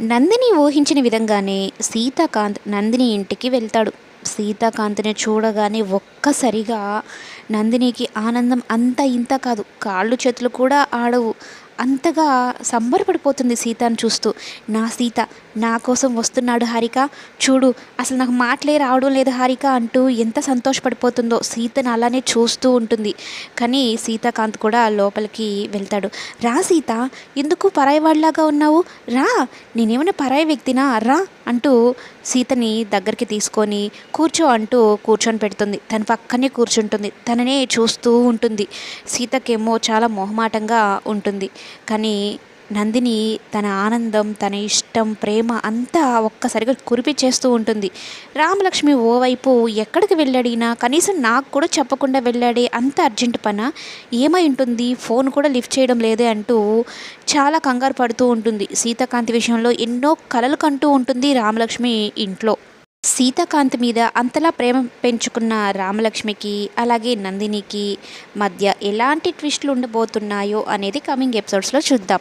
నందిని ఊహించిన విధంగానే సీతాకాంత్ నందిని ఇంటికి వెళ్తాడు. సీతాకాంత్ని చూడగానే ఒక్కసారిగా నందినికి ఆనందం అంత ఇంత కాదు. కాళ్ళు చేతులు కూడా ఆడవు. అంతగా సంబరపడిపోతుంది సీతను చూస్తూ. నా సీత నా కోసం వస్తున్నాడు హారిక. చూడు అసలు నాకు మాటలే రావడం లేదు హారిక అంటూ ఎంత సంతోషపడిపోతుందో సీతను అలానే చూస్తూ ఉంటుంది. కానీ సీతాకాంత్ కూడా లోపలికి వెళ్తాడు. రా సీత ఎందుకు పరాయివాడిలాగా ఉన్నావు? రా నేనేమైనా పరాయి వ్యక్తినా? రా. అంటూ సీతని దగ్గరికి తీసుకొని కూర్చో అంటూ కూర్చొని పెడుతుంది. తన పక్కనే కూర్చుంటుంది. తననే చూస్తూ ఉంటుంది. సీతకేమో చాలా మొహమాటంగా ఉంటుంది. కానీ నందిని తన ఆనందం తన ఇష్టం ప్రేమ అంతా ఒక్కసారిగా కురిపించేస్తూ ఉంటుంది. రామలక్ష్మి ఓవైపు ఎక్కడికి వెళ్ళాడినా? కనీసం నాకు కూడా చెప్పకుండా వెళ్ళాడే అంత అర్జెంట్ పన? ఏమై ఉంటుంది? ఫోన్ కూడా లిఫ్ట్ చేయడం లేదే అంటూ చాలా కంగారు పడుతూ ఉంటుంది. సీతాకాంతి విషయంలో ఎన్నో కలలు కంటూ ఉంటుంది రామలక్ష్మి ఇంట్లో. సీతాకాంత్ మీద అంతలా ప్రేమ పెంచుకున్న రామలక్ష్మికి అలాగే నందినికి మధ్య ఎలాంటి ట్విస్టులు ఉండబోతున్నాయో అనేది కమింగ్ ఎపిసోడ్స్లో చూద్దాం.